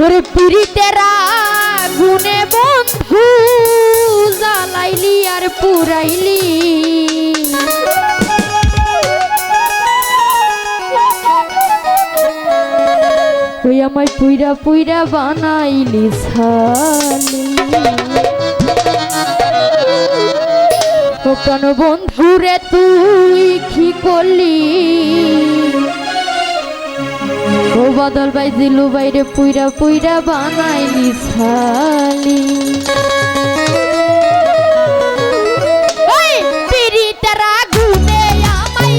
তোর পিড়িতেরা গুনে বন্ধু জ্বালাইলি আর পুরাইলি। ওই আমায় পুইরা পুইরা বানাইলি ছালি। ও প্রাণ বন্ধুরে তুই কি করলি? ও বদল বাই দিলু বাইরে পুইরা পুইরা বানাইলি ছালি ওই পিরিতের আগুনে আমায়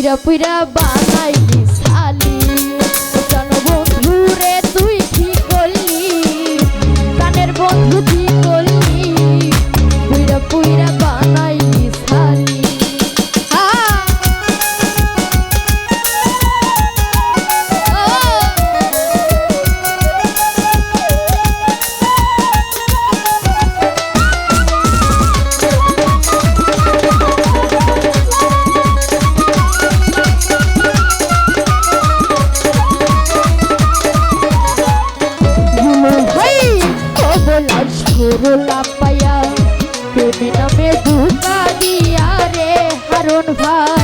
পুইরা পুইরা বানাইলি সালি কবলা সরলা তুমি নামে ধোকা দিয়া রে হারণ ভাই।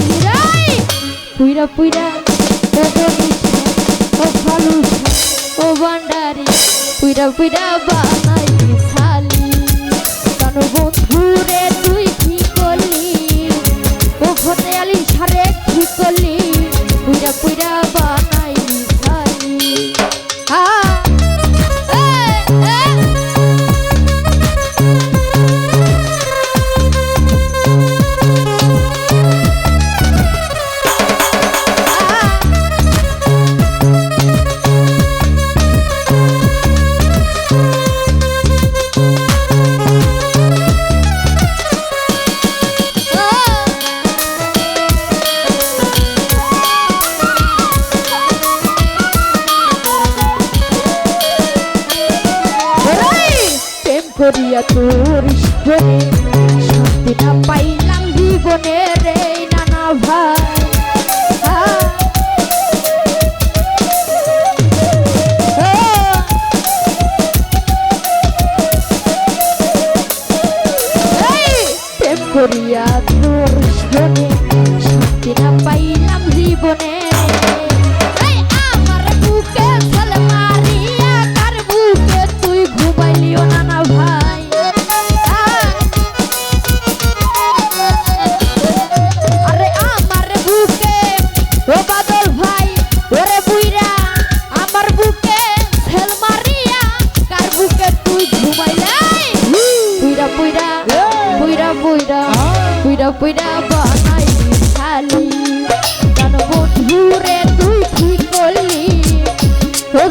তুই ঘুমাইলি রে পুইরা পুইরা ও গনিশা ও ভান্ডারি। পুইরা পুইরা বানাইলি ছালি কানো বন্ধু তুই কি করলি? ও ফতে আলি সারে কি করলি?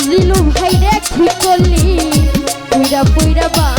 ফজলিলু ভাই রে কি করলি। পুইরা পুইরা বানাইলি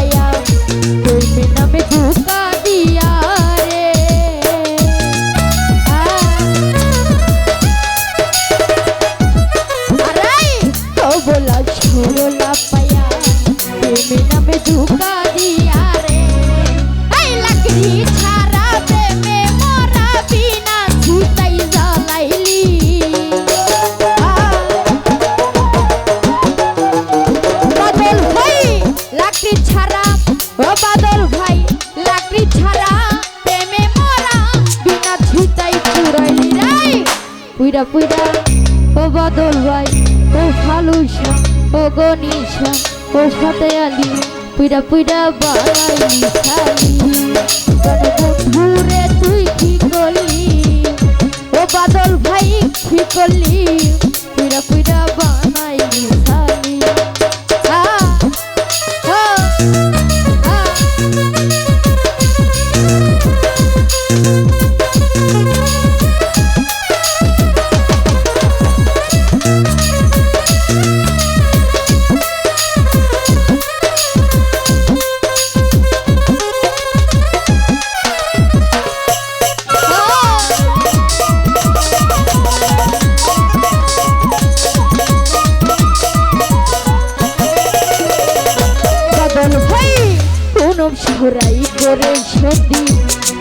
পুইরা পুইরা ও বাদল ভাই, ও ফালুসা ও গনিশা ও সাথে আলি পুইরা পুইরা বাড়াইলি বন্ধুরে তুই কি করলি? ও বাদল ভাই, কি করলি? পুইরা পুইরা বানাইলি সরাই করে সন্ধি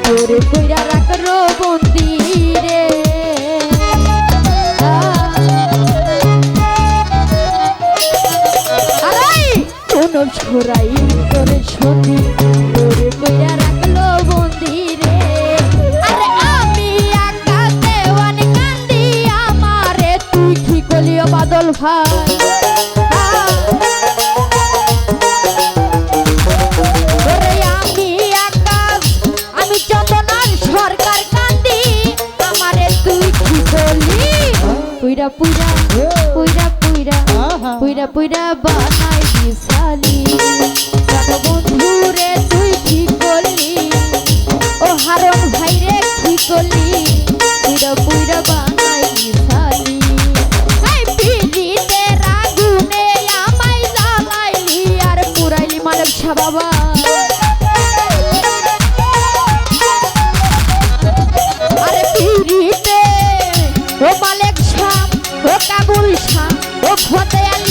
করে কইরা রাখল বন্দি রে আরে! পুনম সরাই করে সন্ধি করে কইরা রাখল বন্দিরে আরে আমি একা দেওয়ান কান্দি আমারে, তুই কি কলিও বাদল ভাই। পুইরা বানাই প্রাণ বন্ধু রে, তুই কি করলি? ও হারন ভাই রে, কি করলি? পুইরা পুইরা বানাই মানব বাবা ও মালেক শাম ও কাবুল শাম ও ফতে আলী